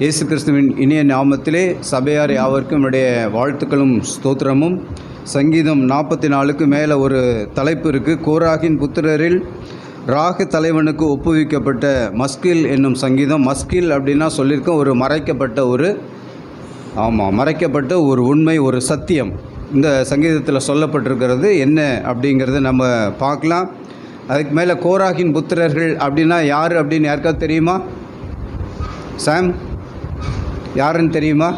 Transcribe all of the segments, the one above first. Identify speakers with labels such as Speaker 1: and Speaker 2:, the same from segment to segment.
Speaker 1: இயேசு கிறிஸ்துவின் இனிய நாமத்திலே சபையார் யாவருக்கும் என்னுடைய வாழ்த்துக்களும் ஸ்தோத்திரமும். சங்கீதம் நாற்பத்தி நாலுக்கு மேலே ஒரு தலைப்பு இருக்குது கோராகின் புத்திரரில் ராகு தலைவனுக்கு ஒப்புவிக்கப்பட்ட மஸ்கில் என்னும் சங்கீதம். மஸ்கில் அப்படின்னா சொல்லியிருக்கோம் ஒரு மறைக்கப்பட்ட ஒரு ஆமாம் மறைக்கப்பட்ட ஒரு உண்மை ஒரு சத்தியம். இந்த சங்கீதத்தில் சொல்லப்பட்டிருக்கிறது என்ன அப்படிங்கிறத நம்ம பார்க்கலாம். அதுக்கு மேலே கோராகின் புத்திரர்கள் அப்படின்னா யார் அப்படின்னு யாருக்காவது தெரியுமா? சாம்? யாருன்னு தெரியுமா?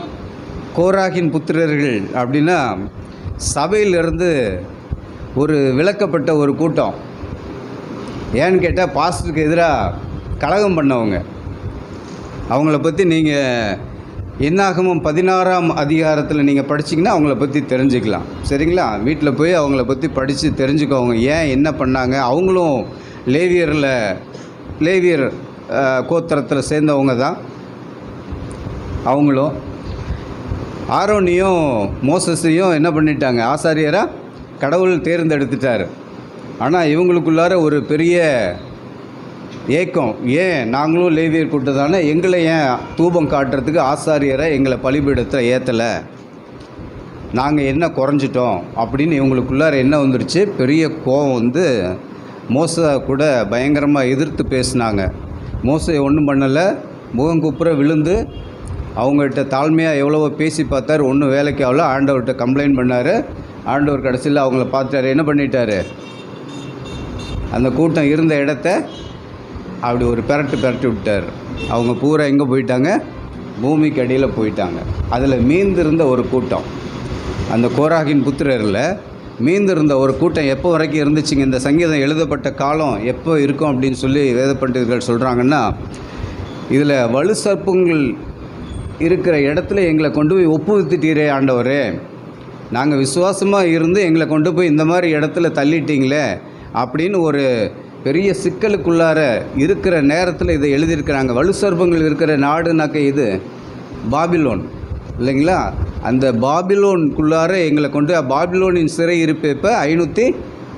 Speaker 1: கோராகின் புத்திரர்கள் அப்படின்னா சபையிலிருந்து ஒரு விளக்கப்பட்ட ஒரு கூட்டம். ஏன்னு கேட்டால் பாஸ்டருக்கு எதிராக கலகம் பண்ணவங்க. அவங்கள பற்றி நீங்கள் என்னாகமும் பதினாறாம் அதிகாரத்தில் நீங்கள் படிச்சீங்கன்னா அவங்கள பற்றி தெரிஞ்சுக்கலாம். சரிங்களா? வீட்டில் போய் அவங்கள பற்றி படித்து தெரிஞ்சுக்கோங்க. ஏன் என்ன பண்ணாங்க? அவங்களும் லேவியரில் லேவியர் கோத்திரத்தில் சேர்ந்தவங்க தான். அவங்களும் ஆரோனியும் மோசஸையும் என்ன பண்ணிட்டாங்க? ஆசாரியராக கடவுள் தேர்ந்தெடுத்துட்டார். ஆனால் இவங்களுக்குள்ளார ஒரு பெரிய ஏக்கம். ஏன்? நாங்களும் லேவியர் கூட்டத்தானே எங்களை ஏன் தூபம் காட்டுறதுக்கு ஆசாரியரை எங்களை பலிபீடத்தில் ஏற்றலை நாங்கள் என்ன குறைஞ்சிட்டோம்? அப்படின்னு இவங்களுக்குள்ளார என்ன வந்துருச்சு? பெரிய கோவம் வந்து மோச கூட பயங்கரமாக எதிர்த்து பேசினாங்க. மோசை ஒன்றும் பண்ணலை. முகங்குப்புற விழுந்து அவங்கள்ட்ட தாழ்மையாக எவ்வளவோ பேசி பார்த்தார். ஒன்றும் வேலைக்கு ஆகல. ஆண்டவர்கிட்ட கம்ப்ளைண்ட் பண்ணார். ஆண்டவர் கடைசியில் அவங்கள பார்த்தாரு என்ன பண்ணிட்டாரு? அந்த கூட்டம் இருந்த இடத்த அப்படி ஒரு பெரட்டு பெரட்டி விட்டார். அவங்க பூரா எங்கே போயிட்டாங்க? பூமிக்கு அடியில் போயிட்டாங்க. அதில் மீந்திருந்த ஒரு கூட்டம். அந்த கோராகின் புத்திரரில் மீந்திருந்த ஒரு கூட்டம் எப்போ வரைக்கும் இருந்துச்சுங்க? இந்த சங்கீதம் எழுதப்பட்ட காலம் எப்போ இருக்கும் அப்படின்னு சொல்லி வேத பண்டிதர்கள் சொல்கிறாங்கன்னா இதில் வலு சர்ப்பங்கள் இருக்கிற இடத்துல எங்களை கொண்டு போய் ஒப்புவித்துட்டீரே ஆண்டவரே. நாங்கள் விசுவாசமாக இருந்து எங்களை கொண்டு போய் இந்த மாதிரி இடத்துல தள்ளிட்டீங்களே அப்படின்னு ஒரு பெரிய சிக்கலுக்குள்ளார இருக்கிற நேரத்தில் இதை எழுதியிருக்கிறாங்க. வலு சர்ப்பங்கள் இருக்கிற நாடுனாக்க இது பாபிலோன். இல்லைங்களா? அந்த பாபிலோனுக்குள்ளார எங்களை கொண்டு பாபிலோனின் சிறை இருப்பு இப்போ ஐநூற்றி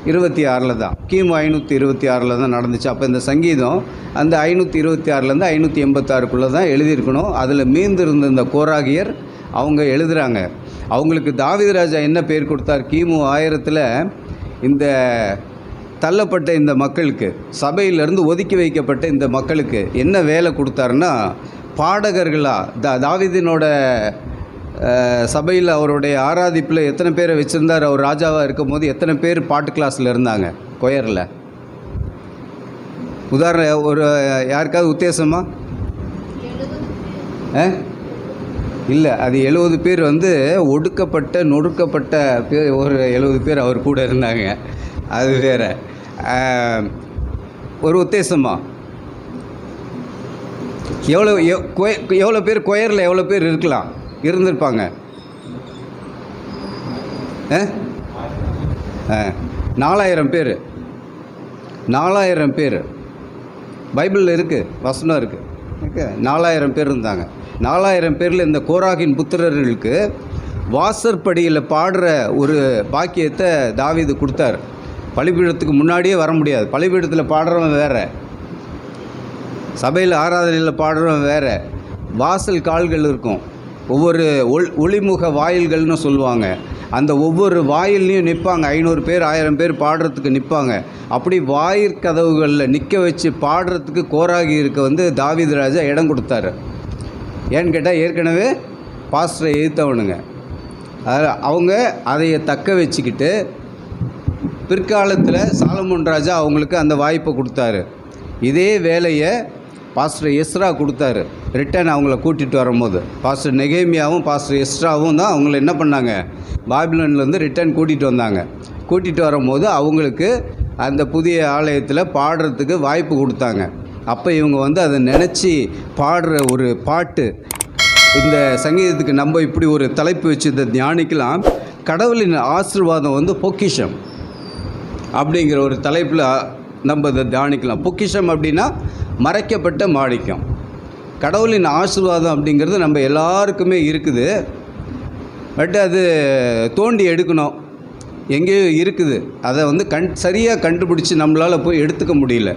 Speaker 1: இருபத்தி ஆறில் தான். கிமு ஐநூற்றி இருபத்தி ஆறில் தான் நடந்துச்சு. அப்போ இந்த சங்கீதம் அந்த ஐநூற்றி இருபத்தி ஆறுலேருந்து ஐநூற்றி எண்பத்தாறுக்குள்ளே தான் எழுதியிருக்கணும். அதில் மீந்திருந்த இந்த கோராகியர் அவங்க எழுதுகிறாங்க அவங்களுக்கு தாவீது ராஜா என்ன பேர் கொடுத்தார்? கிமு ஆயிரத்தில் இந்த தள்ளப்பட்ட இந்த மக்களுக்கு சபையிலிருந்து ஒதுக்கி வைக்கப்பட்ட இந்த மக்களுக்கு என்ன வேலை கொடுத்தாருன்னா பாடகர்களாக தா தாவிதினோட சபையில் அவருடைய ஆராதிப்பில் எத்தனை பேரை வச்சுருந்தார் அவர் ராஜாவாக இருக்கும்போது எத்தனை பேர் பாட்டு கிளாஸில் இருந்தாங்க கொயரில்? உதாரணம் ஒரு யாருக்காவது உத்தேசமா? ஆ இல்லை அது எழுபது பேர் வந்து ஒடுக்கப்பட்ட நொடுக்கப்பட்ட பேர் ஒரு எழுபது பேர் அவர் கூட இருந்தாங்க. அது வேற. ஒரு உத்தேசமா? எவ்வளோ எவ்- எவ்வளோ பேர் கொயரில் எவ்வளோ பேர் இருக்கலாம்? இருந்திருப்பாங்க. ஆ? ஆ, நாலாயிரம் பேர். நாலாயிரம் பேர். பைபிளில் இருக்குது வசனம் இருக்குது ஓகே? நாலாயிரம் பேர் இருந்தாங்க. நாலாயிரம் பேரில் இந்த கோராகின் புத்திரர்களுக்கு வாசற்படியில் பாடுற ஒரு பாக்கியத்தை தாவீது கொடுத்தார். பலிபீடத்துக்கு முன்னாடியே வர முடியாது. பலிபீடத்தில் பாடுறவன் வேறு. சபையில் ஆராதனையில் பாடுறவன் வேறு. வாசல் கால்கள் இருக்கும். ஒவ்வொரு ஒள் ஒளிமுக வாயில்கள்னு சொல்லுவாங்க. அந்த ஒவ்வொரு வாயில்லையும் நிற்பாங்க ஐநூறு பேர் ஆயிரம் பேர் பாடுறதுக்கு நிற்பாங்க அப்படி வாயிற்கதவுகளில் நிற்க வச்சு பாடுறதுக்கு கோராகி இருக்க வந்து தாவீது ராஜா இடம் கொடுத்தாரு. ஏன்னு கேட்டால் ஏற்கனவே பாஸ்டரை எதிர்த்தவனுங்க. அதில் அவங்க அதைய தக்க வச்சுக்கிட்டு பிற்காலத்தில் சாலமோன் ராஜா அவங்களுக்கு அந்த வாய்ப்பை கொடுத்தாரு. இதே வேலையை பாஸ்டர் எஸ்ரா கொடுத்தாரு. ரிட்டன் அவங்கள கூட்டிகிட்டு வரும்போது. பாஸ்டர் நெகேமியாவும் பாஸ்டர் எஸ்ராவும் தான் அவங்கள என்ன பண்ணாங்க? பாபிலோன்லேருந்து ரிட்டன் கூட்டிகிட்டு வந்தாங்க. கூட்டிகிட்டு வரும்போது அவங்களுக்கு அந்த புதிய ஆலயத்தில் பாடுறதுக்கு வாய்ப்பு கொடுத்தாங்க. அப்போ இவங்க வந்து அதை நினச்சி பாடுற ஒரு பாட்டு. இந்த சங்கீதத்துக்கு நம்ம இப்படி ஒரு தலைப்பு வச்சு இதை தியானிக்கலாம். கடவுளின் ஆசீர்வாதம் வந்து பொக்கிஷம். அப்படிங்கிற ஒரு தலைப்பில் நம்ம இதை தியானிக்கலாம். பொக்கிஷம் அப்படின்னா மறைக்கப்பட்ட மாணிக்கம். கடவுளின் ஆசிர்வாதம் அப்படிங்கிறது நம்ம எல்லாருக்குமே இருக்குது. பட் அது தோண்டி எடுக்கணும். எங்கேயோ இருக்குது. அதை வந்து கண் சரியாக கண்டுபிடிச்சி நம்மளால் போய் எடுத்துக்க முடியல.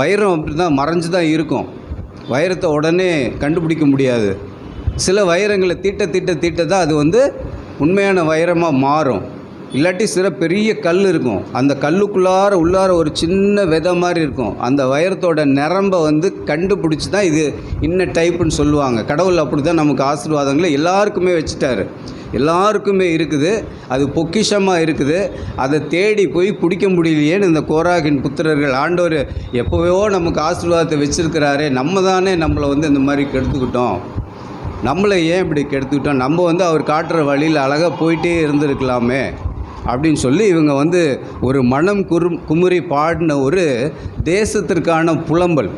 Speaker 1: வைரம் அப்படி தான் மறைஞ்சு தான் இருக்கும். வைரத்தை உடனே கண்டுபிடிக்க முடியாது. சில வைரங்களை தீட்ட தீட்ட தீட்ட தான் அது வந்து உண்மையான வைரமாக மாறும். இல்லாட்டி சில பெரிய கல் இருக்கும். அந்த கல்லுக்குள்ளார உள்ளார ஒரு சின்ன விதை மாதிரி இருக்கும். அந்த வைரத்தோட நிரம்பை வந்து கண்டுபிடிச்சி தான் இது இன்ன டைப்புன்னு சொல்லுவாங்க. கடவுள் அப்படி தான் நமக்கு ஆசீர்வாதங்களை எல்லாருக்குமே வச்சுட்டாரு. எல்லாருக்குமே இருக்குது. அது பொக்கிஷமாக இருக்குது. அதை தேடி போய் பிடிக்க முடியலையேன்னு இந்த கோராகின் புத்திரர்கள் ஆண்டவர் எப்போவோ நமக்கு ஆசீர்வாதத்தை வச்சுருக்கிறாரே நம்ம தானே நம்மளை வந்து இந்த மாதிரி கெடுத்துக்கிட்டோம். நம்மளை ஏன் இப்படி கெடுத்துக்கிட்டோம்? நம்ம வந்து அவர் காட்டுற வழியில் அழகாக போயிட்டே இருந்திருக்கலாமே. அப்படின்னு சொல்லி இவங்க வந்து ஒரு மனம் குறு குமுறி பாடின ஒரு தேசத்திற்கான புலம்பல்.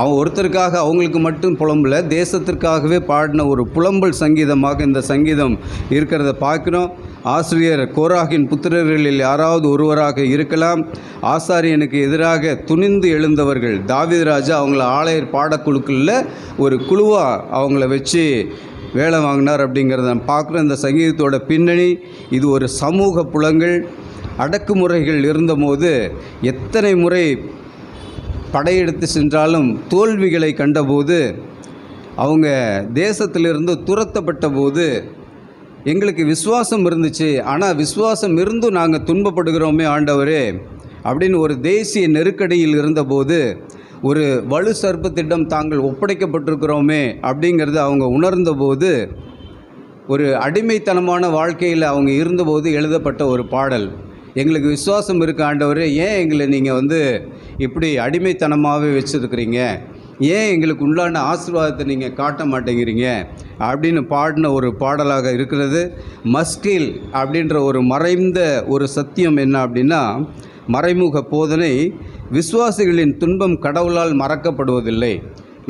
Speaker 1: அவன் ஒருத்தருக்காக அவங்களுக்கு மட்டும் புலம்பல தேசத்திற்காகவே பாடின ஒரு புலம்பல் சங்கீதமாக இந்த சங்கீதம் இருக்கிறத பார்க்குறோம். ஆசிரியர் கோராகின் புத்திரர்களில் யாராவது ஒருவராக இருக்கலாம். ஆசாரியனுக்கு எதிராக துணிந்து எழுந்தவர்கள். தாவித ராஜா அவங்கள ஆலயர் பாடக்குழுக்களில் ஒரு குழுவாக அவங்கள வச்சு வேலை வாங்கினார் அப்படிங்கிறத நம்ம பார்க்குறோம் இந்த சங்கீதத்தோட பின்னணி இது ஒரு சமூக புலங்கள் அடக்குமுறைகள் இருந்தபோது எத்தனை முறை படையெடுத்து சென்றாலும் தோல்விகளை கண்டபோது அவங்க தேசத்திலிருந்து துரத்தப்பட்ட போது எங்களுக்கு விசுவாசம் இருந்துச்சு. ஆனால் விசுவாசம் இருந்தும் நாங்கள் துன்பப்படுகிறோமே ஆண்டவரே அப்படின்னு ஒரு தேசிய நெருக்கடியில் இருந்தபோது ஒரு வலு சர்ப்பத்திடம் தாங்கள் ஒப்படைக்கப்பட்டிருக்கிறோமே அப்படிங்கிறத அவங்க உணர்ந்தபோது ஒரு அடிமைத்தனமான வாழ்க்கையில் அவங்க இருந்தபோது எழுதப்பட்ட ஒரு பாடல். எங்களுக்கு விசுவாசம் இருக்க ஆண்டவர் ஏன் எங்களை நீங்கள் வந்து இப்படி அடிமைத்தனமாகவே வச்சுருக்கிறீங்க? ஏன் எங்களுக்கு உண்டான ஆசீர்வாதத்தை நீங்கள் காட்ட மாட்டேங்கிறீங்க? அப்படின்னு பாடின ஒரு பாடலாக இருக்கிறது. மஸ்கில் அப்படின்ற ஒரு மறைந்த ஒரு சத்தியம் என்ன அப்படின்னா மறைமுக போதனை விசுவாசிகளின் துன்பம் கடவுளால் மறக்கப்படுவதில்லை.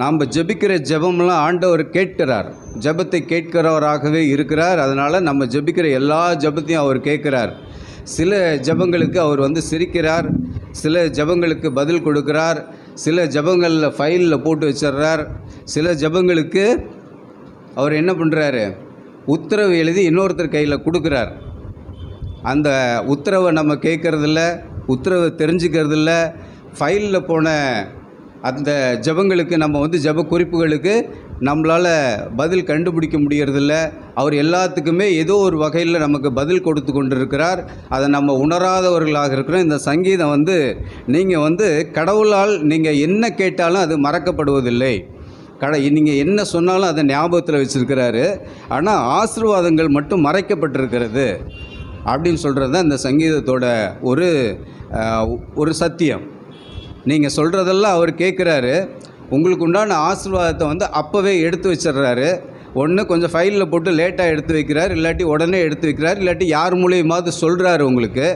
Speaker 1: நாம் ஜெபிக்கிற ஜெபம்லாம் ஆண்டவர் கேட்கிறார். ஜெபத்தை கேட்கிறவராகவே இருக்கிறார். அதனால் நம்ம ஜெபிக்கிற எல்லா ஜெபத்தையும் அவர் கேட்குறார். சில ஜெபங்களுக்கு அவர் வந்து சிரிக்கிறார். சில ஜெபங்களுக்கு பதில் கொடுக்கிறார். சில ஜெபங்களில் ஃபைலில் போட்டு வச்சிடுறார் சில ஜெபங்களுக்கு அவர் என்ன பண்ணுறாரு உத்தரவு எழுதி இன்னொருத்தர் கையில் கொடுக்குறார். அந்த உத்தரவை நம்ம கேட்குறதில்ல. உத்தரவை தெரிஞ்சுக்கிறதில்ல. ஃபைலில் போன அந்த ஜெபங்களுக்கு நம்ம வந்து ஜெப குறிப்புகளுக்கு நம்மளால் பதில் கண்டுபிடிக்க முடியறதில்ல. அவர் எல்லாத்துக்குமே ஏதோ ஒரு வகையில் நமக்கு பதில் கொடுத்து கொண்டிருக்கிறார். அதை நம்ம உணராதவர்களாக இருக்கிறோம். இந்த சங்கீதம் வந்து நீங்கள் வந்து கடவுளால் நீங்கள் என்ன கேட்டாலும் அது மறக்கப்படுவதில்லை. கடை நீங்கள் என்ன சொன்னாலும் அதை ஞாபகத்தில் வச்சுருக்கிறாரு. ஆனால் ஆசீர்வாதங்கள் மட்டும் மறைக்கப்பட்டிருக்கிறது. அப்படின்னு சொல்கிறது தான் இந்த சங்கீதத்தோட ஒரு ஒரு சத்தியம். நீங்கள் சொல்கிறதெல்லாம் அவர் கேட்குறாரு உங்களுக்கு உண்டான ஆசீர்வாதத்தை வந்து அப்போவே எடுத்து வச்சிடுறாரு. ஒன்று கொஞ்சம் ஃபைலில் போட்டு லேட்டாக எடுத்து வைக்கிறார். இல்லாட்டி உடனே எடுத்து வைக்கிறார். இல்லாட்டி யார் மூலியமாவது சொல்கிறாரு உங்களுக்கு.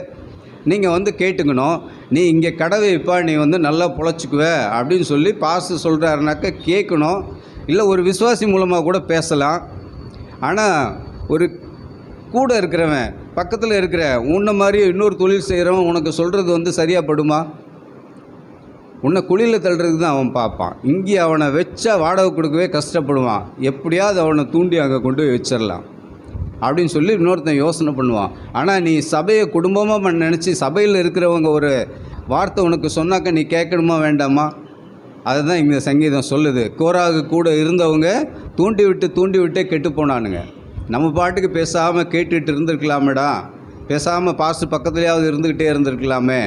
Speaker 1: நீங்கள் வந்து கேட்டுக்கணும். நீ இங்கே கடவை வைப்பா நீ வந்து நல்லா பொழைச்சிக்குவ அப்படின்னு சொல்லி பாசு சொல்கிறாருனாக்கா கேட்கணும். இல்லை ஒரு விசுவாசி மூலமாக கூட பேசலாம். ஆனால் ஒரு கூட இருக்கிறவன் பக்கத்தில் இருக்கிற உன்னை மாதிரி இன்னொரு தொழில் செய்கிறவன் உனக்கு சொல்கிறது வந்து சரியாக படுமா? உன்னை குழியில் தள்ளுறதுக்கு தான் அவன் பார்ப்பான். இங்கே அவனை வச்சா வாடகை கொடுக்கவே கஷ்டப்படுவான். எப்படியாவது அவனை தூண்டி அங்கே கொண்டு போய் வச்சிடலாம். அப்படின்னு சொல்லி இன்னொருத்தன் யோசனை பண்ணுவான். ஆனால் நீ சபையை குடும்பமாக நினச்சி சபையில் இருக்கிறவங்க ஒரு வார்த்தை உனக்கு சொன்னாக்க நீ கேட்கணுமா வேண்டாமா? அதை தான் இந்த சங்கீதம் சொல்லுது. கோராகு கூட இருந்தவங்க தூண்டி விட்டு தூண்டி விட்டே கெட்டு போனானுங்க. நம்ம பாட்டுக்கு பேசாமல் கேட்டுகிட்டு இருந்திருக்கலாமேடா. பேசாமல் பாஸ்ட் பக்கத்துலேயாவது இருந்துக்கிட்டே இருந்திருக்கலாமே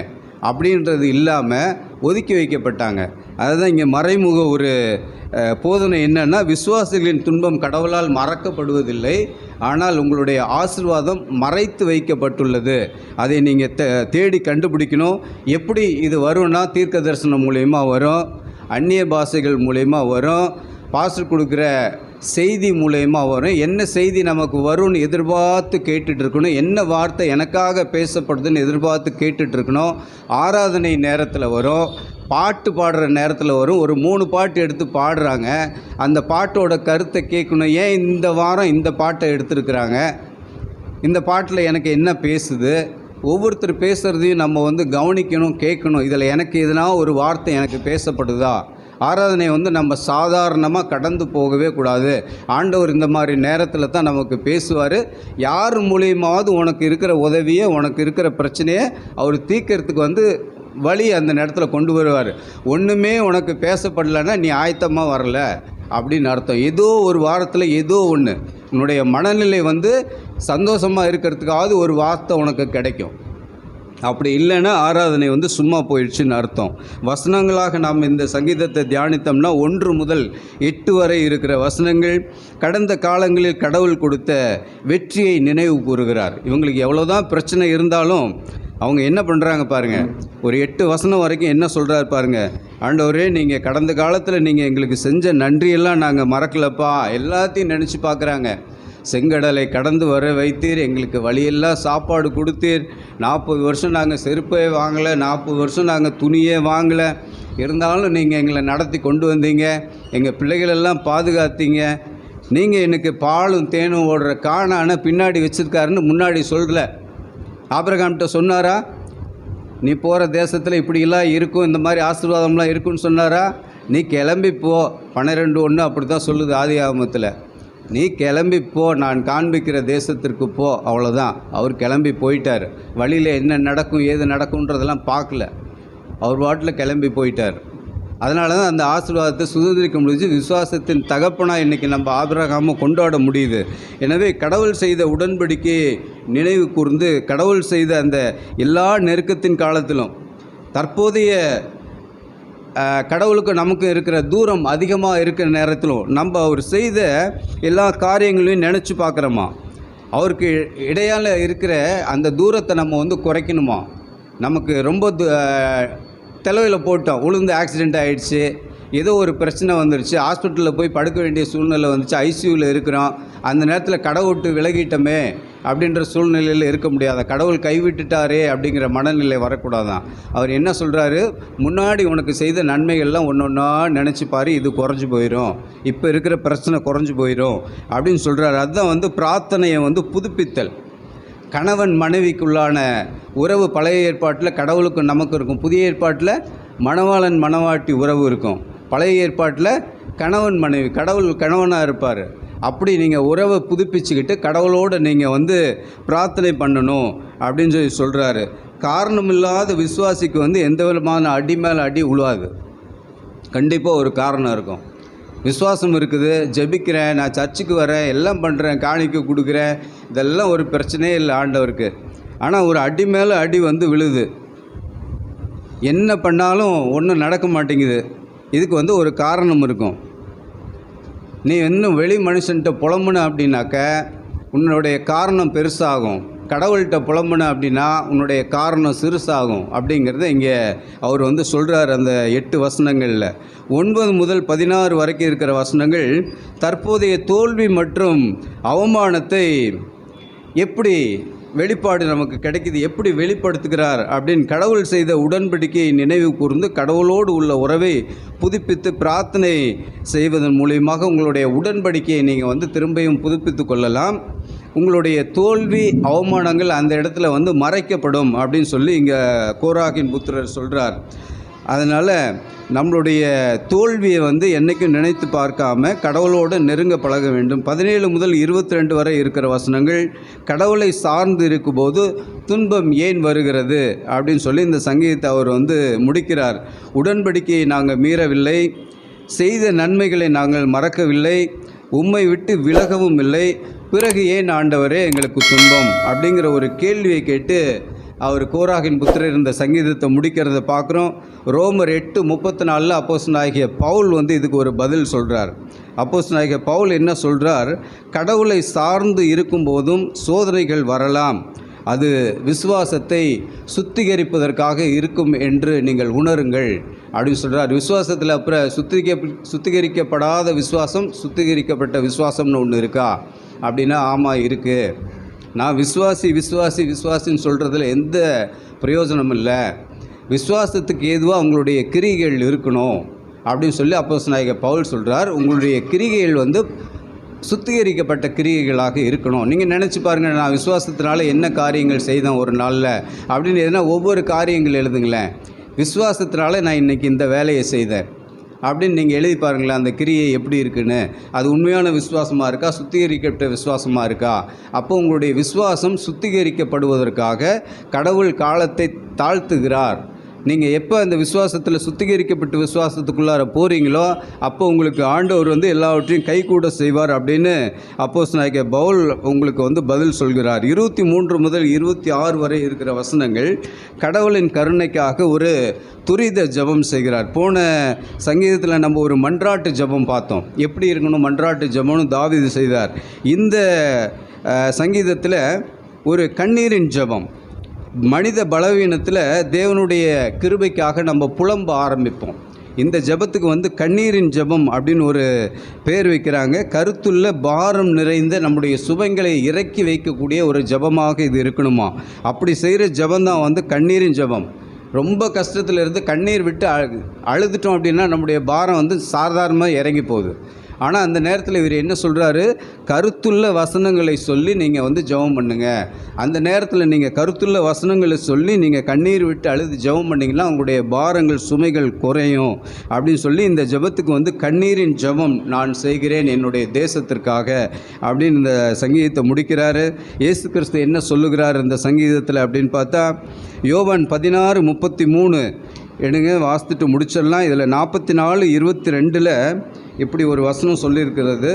Speaker 1: அப்படின்றது இல்லாமல் ஒதுக்கி வைக்கப்பட்டாங்க. அதுதான் இங்கே மறைமுக ஒரு போதனை என்னென்னா விசுவாசிகளின் துன்பம் கடவுளால் மறக்கப்படுவதில்லை. ஆனால் உங்களுடைய ஆசீர்வாதம் மறைத்து வைக்கப்பட்டுள்ளது. அதை நீங்கள் தே தேடி கண்டுபிடிக்கணும். எப்படி இது வரும்னா தீர்க்க தரிசனம் மூலயமா வரும் அந்நிய பாஷைகள் மூலயமா வரும். பாஸ்டர் கொடுக்குற செய்தி மூலயமா வரும். என்ன செய்தி நமக்கு வரும்னு எதிர்பார்த்து கேட்டுட்ருக்கணும். என்ன வார்த்தை எனக்காக பேசப்படுதுன்னு எதிர்பார்த்து கேட்டுட்ருக்கணும். ஆராதனை நேரத்தில் வரும். பாட்டு பாடுற நேரத்தில் வரும். ஒரு மூணு பாட்டு எடுத்து பாடுறாங்க. அந்த பாட்டோட கருத்தை கேட்கணும். ஏன் இந்த வாரம் இந்த பாட்டை எடுத்துருக்குறாங்க? இந்த பாட்டில் எனக்கு என்ன பேசுது? ஒவ்வொருத்தர் பேசுகிறதையும் நம்ம வந்து கவனிக்கணும் கேட்கணும். இதில் எனக்கு எதுனா ஒரு வார்த்தை எனக்கு பேசப்படுதா? ஆராதனை வந்து நம்ம சாதாரணமாக கடந்து போகவே கூடாது. ஆண்டவர் இந்த மாதிரி நேரத்தில் தான் நமக்கு பேசுவார். யார் மூலியமாவது உனக்கு இருக்கிற உதவியை உனக்கு இருக்கிற பிரச்சனையை அவர் தீர்க்கறதுக்கு வந்து வழி அந்த நேரத்தில் கொண்டு வருவார். ஒன்றுமே உனக்கு பேசப்படலைன்னா நீ ஆயத்தமாக வரல அப்படின்னு அர்த்தம். ஏதோ ஒரு வாரத்தில் ஏதோ ஒன்று உன்னுடைய மனநிலை வந்து சந்தோஷமாக இருக்கிறதுக்காவது ஒரு வார்த்தை உனக்கு கிடைக்கும். அப்படி இல்லைன்னா ஆராதனை வந்து சும்மா போயிடுச்சுன்னு அர்த்தம். வசனங்களாக நாம் இந்த சங்கீதத்தை தியானித்தோம்னா ஒன்று முதல் எட்டு வரை இருக்கிற வசனங்கள் கடந்த காலங்களில் கடவுள் கொடுத்த வெற்றியை நினைவு கூறுகிறார். இவங்களுக்கு எவ்வளோதான் பிரச்சனை இருந்தாலும் அவங்க என்ன பண்ணுறாங்க பாருங்கள் ஒரு எட்டு வசனம் வரைக்கும் என்ன சொல்கிறாரு பாருங்கள் ஆண்டவரே நீங்கள் கடந்த காலத்தில் நீங்கள் எங்களுக்கு செஞ்ச நன்றியெல்லாம் நாங்கள் மறக்கலப்பா. எல்லாத்தையும் நினச்சி பார்க்குறாங்க. செங்கடலை கடந்து வர வைத்தீர். எங்களுக்கு வழியெல்லாம் சாப்பாடு கொடுத்தீர். நாற்பது வருஷம் நாங்கள் செருப்பே வாங்கலை. நாற்பது வருஷம் நாங்கள் துணியே வாங்கலை. இருந்தாலும் நீங்கள் எங்களை நடத்தி கொண்டு வந்தீங்க. எங்கள் பிள்ளைகளெல்லாம் பாதுகாத்தீங்க. நீங்கள் எனக்கு பாலும் தேனும் ஓடுற காணான பின்னாடி வச்சுருக்காருன்னு முன்னாடி சொல்லல ஆபிரகாம்கிட்ட சொன்னாரா? நீ போகிற தேசத்தில் இப்படிலாம் இருக்கும். இந்த மாதிரி ஆசீர்வாதம்லாம் இருக்குன்னு சொன்னாரா? நீ கிளம்பி போ. பன்னிரெண்டு ஒன்று அப்படி தான் சொல்லுது ஆதி ஆகமத்தில். நீ கிளம்பி போ நான் காண்பிக்கிற தேசத்திற்கு போ அவ்வளோதான் அவர் கிளம்பி போயிட்டார். வழியில் என்ன நடக்கும் ஏது நடக்கும்ன்றதெல்லாம் பார்க்கல. அவர் பாட்டில் கிளம்பி போயிட்டார். அதனால தான் அந்த ஆசீர்வாதத்தை சுதந்திரிக்க முடிஞ்சு விசுவாசத்தின் தகப்பனாக இன்றைக்கி நம்ம ஆபிரகாம கொண்டாட முடியுது. எனவே கடவுள் செய்த உடன்படிக்கையை நினைவு கூர்ந்து கடவுள் செய்த அந்த எல்லா நெருக்கத்தின் காலத்திலும் தற்போதைய கடவுளுக்கு நமக்கு இருக்கிற தூரம் அதிகமாக இருக்கிற நேரத்திலும் நம்ம அவர் செய்த எல்லா காரியங்களையும் நினச்சி பார்க்குறோமா? அவருக்கு இடையால் இருக்கிற அந்த தூரத்தை நம்ம வந்து குறைக்கணுமா? நமக்கு ரொம்ப து- தலையில் போட்டோம். உளுந்து ஆக்சிடெண்ட் ஆகிடுச்சு ஏதோ ஒரு பிரச்சனை வந்துருச்சு. ஹாஸ்பிட்டலில் போய் படுக்க வேண்டிய சூழ்நிலை வந்துச்சு. ஐசியூவில் இருக்கிறோம். அந்த நேரத்தில் கடை விட்டு விலகிட்டோமே. அப்படின்ற சூழ்நிலையில் இருக்க முடியாத. கடவுள் கைவிட்டுட்டாரே அப்படிங்கிற மனநிலை வரக்கூடாதான். அவர் என்ன சொல்கிறாரு முன்னாடி உனக்கு செய்த நன்மைகள்லாம் ஒன்று ஒன்றா நினச்சி பாரு இது குறைஞ்சி போயிடும் இப்போ இருக்கிற பிரச்சனை குறைஞ்சி போயிடும் அப்படின்னு சொல்கிறாரு அதுதான் வந்து பிரார்த்தனையை வந்து புதுப்பித்தல். கணவன் மனைவிக்குள்ளான உறவு பழைய ஏற்பாட்டில் கடவுளுக்கும் நமக்கு இருக்கும். புதிய ஏற்பாட்டில் மணவாளன் மணவாட்டி உறவு இருக்கும். பழைய ஏற்பாட்டில் கணவன் மனைவி கடவுள் கணவனாக இருப்பார். அப்படி நீங்கள் உறவை புதுப்பிச்சுக்கிட்டு கடவுளோடு நீங்கள் வந்து பிரார்த்தனை பண்ணணும் அப்படின்னு சொல்லி சொல்கிறாரு காரணமில்லாத விசுவாசிக்கு வந்து எந்த விதமான அடி மேலே அடி உழுவாது. கண்டிப்பாக ஒரு காரணம் இருக்கும். விசுவாசம் இருக்குது ஜெபிக்கிறேன் நான் சர்ச்சுக்கு வரேன் எல்லாம் பண்ணுறேன் காணிக்க கொடுக்குறேன் இதெல்லாம் ஒரு பிரச்சனையே இல்லை ஆண்டவருக்கு. ஆனால் ஒரு அடி மேலே அடி வந்து விழுது. என்ன பண்ணாலும் ஒன்றும் நடக்க மாட்டேங்குது. இதுக்கு வந்து ஒரு காரணம் இருக்கும். நீ இன்னும் வெளி மனுஷன்கிட்ட புலம்புன அப்படின்னாக்க உன்னுடைய காரணம் பெருசாகும். கடவுள்கிட்ட புலம்புன அப்படின்னா உன்னுடைய காரணம் சிறுசாகும். அப்படிங்கிறத இங்கே அவர் வந்து சொல்கிறார் அந்த எட்டு வசனங்களில். ஒன்பது முதல் பதினாறு வரைக்கும் இருக்கிற வசனங்கள் தற்போதைய தோல்வி மற்றும் அவமானத்தை எப்படி வெளிப்பாடு நமக்கு கிடைக்குது. எப்படி வெளிப்படுத்துகிறார் அப்படின்னு கடவுள் செய்த உடன்படிக்கையை நினைவு கூர்ந்து கடவுளோடு உள்ள உறவை புதுப்பித்து பிரார்த்தனை செய்வதன் மூலியமாக உங்களுடைய உடன்படிக்கையை நீங்கள் வந்து திரும்பியும் புதுப்பித்து கொள்ளலாம். உங்களுடைய தோல்வி அவமானங்கள் அந்த இடத்துல வந்து மறைக்கப்படும் அப்படின்னு சொல்லி இங்கே கோராகின் புத்திரர் சொல்கிறார் அதனால் நம்மளுடைய தோல்வியை வந்து என்றைக்கும் நினைத்து பார்க்காம கடவுளோடு நெருங்க பழக வேண்டும். பதினேழு முதல் இருபத்தி ரெண்டு வரை இருக்கிற வசனங்கள் கடவுளை சார்ந்து இருக்கும்போது துன்பம் ஏன் வருகிறது? அப்படின்னு சொல்லி இந்த சங்கீதத்தை அவர் வந்து முடிக்கிறார். உடன்படிக்கையை நாங்கள் மீறவில்லை. செய்த நன்மைகளை நாங்கள் மறக்கவில்லை. உம்மை விட்டு விலகவும் இல்லை. பிறகு ஏன் ஆண்டவரே எங்களுக்கு துன்பம்? அப்படிங்கிற ஒரு கேள்வியை கேட்டு அவர் கோராகின் புத்திரர் இருந்த சங்கீதத்தை முடிக்கிறத பார்க்குறோம். ரோமர் எட்டு முப்பத்தி நாலில் அப்போஸ் நாயகிய பவுல் வந்து இதுக்கு ஒரு பதில் சொல்கிறார் அப்போஸ் நாயகிய பவுல் என்ன சொல்கிறார் கடவுளை சார்ந்து இருக்கும்போதும் சோதனைகள் வரலாம். அது விசுவாசத்தை சுத்திகரிப்பதற்காக இருக்கும் என்று நீங்கள் உணருங்கள். அப்படின்னு சொல்கிறார் விசுவாசத்தில் அப்புறம் சுத்திகரி சுத்திகரிக்கப்படாத விசுவாசம் சுத்திகரிக்கப்பட்ட விசுவாசம்னு ஒன்று இருக்கா? அப்படின்னா ஆமாம் இருக்குது நான் விஸ்வாசி விஸ்வாசி விஸ்வாசின்னு சொல்கிறதுல எந்த பிரயோஜனமும் இல்லை. விஸ்வாசத்துக்கு ஏதுவாக உங்களுடைய கிரிகைகள் இருக்கணும் அப்படின்னு சொல்லி அப்போஸ் நாயக பவுல் சொல்கிறார் உங்களுடைய கிரிகைகள் வந்து சுத்திகரிக்கப்பட்ட கிரியைகளாக இருக்கணும். நீங்கள் நினச்சி பாருங்கள் நான் விசுவாசத்தினால என்ன காரியங்கள் செய்தேன் ஒரு நாளில் அப்படின்னு எதுனா ஒவ்வொரு காரியங்கள் எழுதுங்களேன். விசுவாசத்தினால நான் இன்றைக்கி இந்த வேலையை செய்தேன். அப்படின்னு நீங்கள் எழுதி பாருங்களேன் அந்த கிரியை எப்படி இருக்குன்னு. அது உண்மையான விசுவாசமாக இருக்கா? சுத்திகரிக்கப்பட்ட விசுவாசமாக இருக்கா? அப்போ உங்களுடைய விசுவாசம் சுத்திகரிக்கப்படுவதற்காக கடவுள் காலத்தை தாழ்த்துகிறார். நீங்கள் எப்போ அந்த விசுவாசத்தில் சுத்திகரிக்கப்பட்டு விசுவாசத்துக்குள்ளார போகிறீங்களோ அப்போ உங்களுக்கு ஆண்டவர் வந்து எல்லாவற்றையும் கைகூட செய்வார் அப்படின்னு அப்போஸ் நாயக பவுல் உங்களுக்கு வந்து பதில் சொல்கிறார். இருபத்தி மூன்று முதல் இருபத்தி ஆறு வரை இருக்கிற வசனங்கள் கடவுளின் கருணைக்காக ஒரு துரித ஜெபம் செய்கிறார். போன சங்கீதத்தில் நம்ம ஒரு மன்றாட்டு ஜெபம் பார்த்தோம். எப்படி இருக்கணும்? மன்றாட்டு ஜெபம்னு தாவிது செய்தார். இந்த சங்கீதத்தில் ஒரு கண்ணீரின் ஜெபம் மனித பலவீனத்தில் தேவனுடைய கிருபைக்காக நம்ம புலம்ப ஆரம்பிப்போம். இந்த ஜெபத்துக்கு வந்து கண்ணீரின் ஜெபம் அப்படின்னு ஒரு பேர் வைக்கிறாங்க. கருத்துள்ள பாரம் நிறைந்த நம்முடைய சுபங்களை இறக்கி வைக்கக்கூடிய ஒரு ஜெபமாக இது இருக்கணுமா? அப்படி செய்கிற ஜெபம் தான் வந்து கண்ணீரின் ஜெபம். ரொம்ப கஷ்டத்தில் இருந்து கண்ணீர் விட்டு அழு அழுதுட்டோம் அப்படின்னா நம்முடைய பாரம் வந்து சாதாரணமாக இறங்கி போகுது. ஆனால் அந்த நேரத்தில் இவர் என்ன சொல்கிறாரு கருத்துள்ள வசனங்களை சொல்லி நீங்கள் வந்து ஜெபம் பண்ணுங்கள் அந்த நேரத்தில் நீங்கள் கருத்துள்ள வசனங்களை சொல்லி நீங்கள் கண்ணீர் விட்டு அழுது ஜெபம் பண்ணிங்கன்னா உங்களுடைய பாரங்கள் சுமைகள் குறையும். அப்படின்னு சொல்லி இந்த ஜெபத்துக்கு வந்து கண்ணீரின் ஜெபம் நான் செய்கிறேன் என்னுடைய தேசத்திற்காக அப்படின்னு இந்த சங்கீதத்தை முடிக்கிறாரு. இயேசு கிறிஸ்து என்ன சொல்லுகிறார் இந்த சங்கீதத்தில் அப்படின்னு பார்த்தா யோவான் பதினாறு முப்பத்தி மூணு. எடுங்க வாசித்துட்டு முடிச்சிடலாம். இதில் நாற்பத்தி நாலு இருபத்தி ரெண்டில் இப்படி ஒரு வசனம் சொல்லியிருக்கிறது.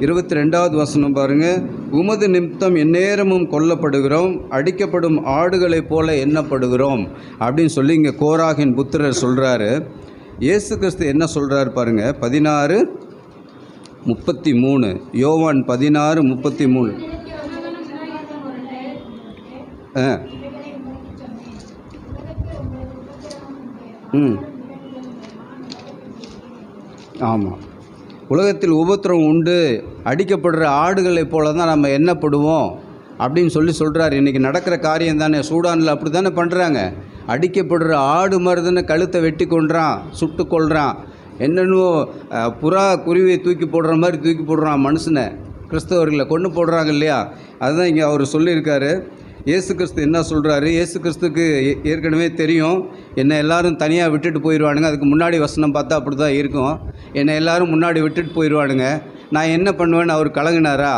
Speaker 1: இருபத்தி ரெண்டாவது வசனம் பாருங்கள் உமது நிமித்தம் எந்நேரமும் கொல்லப்படுகிறோம். அடிக்கப்படும் ஆடுகளைப் போல எண்ணப்படுகிறோம். அப்படின்னு சொல்லி இங்கே கோராகின் புத்திரர் சொல்கிறாரு இயேசு கிறிஸ்து என்ன சொல்கிறார் பாருங்கள் பதினாறு முப்பத்தி மூணு யோவான் பதினாறு முப்பத்தி மூணு ஆ. ம். ஆமாம் உலகத்தில் உபத்திரம் உண்டு அடிக்கப்படுற ஆடுகளைப் போல தான் நம்ம எண்ணப்படுவோம் அப்படின்னு சொல்லி சொல்கிறார் இன்றைக்கி நடக்கிற காரியம் தானே சூடானில் அப்படி தானே பண்ணுறாங்க அடிக்கப்படுற ஆடு மாதிரி தானே கழுத்தை வெட்டி கொள்றான் சுட்டு கொள்றான் என்னென்னவோ புறா குருவியை தூக்கி போடுற மாதிரி தூக்கி போடுறான் மனுஷனை. கிறிஸ்தவர்களை கொண்டு போடுறாங்க இல்லையா? அதுதான் இங்கே அவர் சொல்லியிருக்காரு. இயேசு கிறிஸ்து என்ன சொல்கிறாரு இயேசு கிறிஸ்துக்கு ஏற்கனவே தெரியும். என்னை எல்லாரும் தனியாக விட்டுட்டு போயிடுவானுங்க அதுக்கு முன்னாடி வசனம் பார்த்தா அப்படி தான் இருக்கும். என்னை எல்லாரும் முன்னாடி விட்டுட்டு போயிடுவானுங்க நான் என்ன பண்ணுவேன்னு அவர் கலங்கினாரா?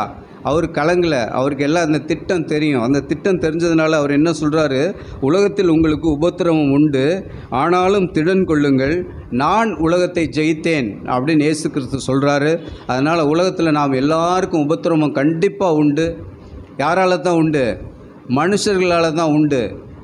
Speaker 1: அவர் கலங்கலை. அவருக்கு எல்லாம் அந்த திட்டம் தெரியும். அந்த திட்டம் தெரிஞ்சதுனால அவர் என்ன சொல்கிறாரு உலகத்தில் உங்களுக்கு உபத்திரவம் உண்டு. ஆனாலும் திடன் கொள்ளுங்கள். நான் உலகத்தை ஜெயித்தேன் அப்படின்னு ஏசு கிறிஸ்து சொல்கிறாரு அதனால் உலகத்தில் நாம் எல்லாருக்கும் உபத்திரவம் கண்டிப்பாக உண்டு. யாரால தான் உண்டு? மனுஷர்களால் தான் உண்டு.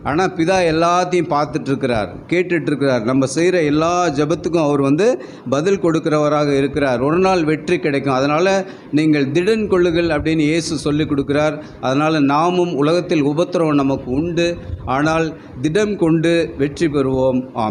Speaker 1: ஆனால் பிதா எல்லாத்தையும் பார்த்துட்ருக்கிறார் கேட்டுட்ருக்கிறார். நம்ம செய்கிற எல்லா ஜெபத்துக்கும் அவர் வந்து பதில் கொடுக்கிறவராக இருக்கிறார். ஒரு நாள் வெற்றி கிடைக்கும். அதனால் நீங்கள் திடன் கொள்ளுங்கள் அப்படின்னு இயேசு சொல்லிக் கொடுக்கிறார். அதனால் நாமும் உலகத்தில் உபத்திரவம் நமக்கு உண்டு. ஆனால் திடம் கொண்டு வெற்றி பெறுவோம். ஆம்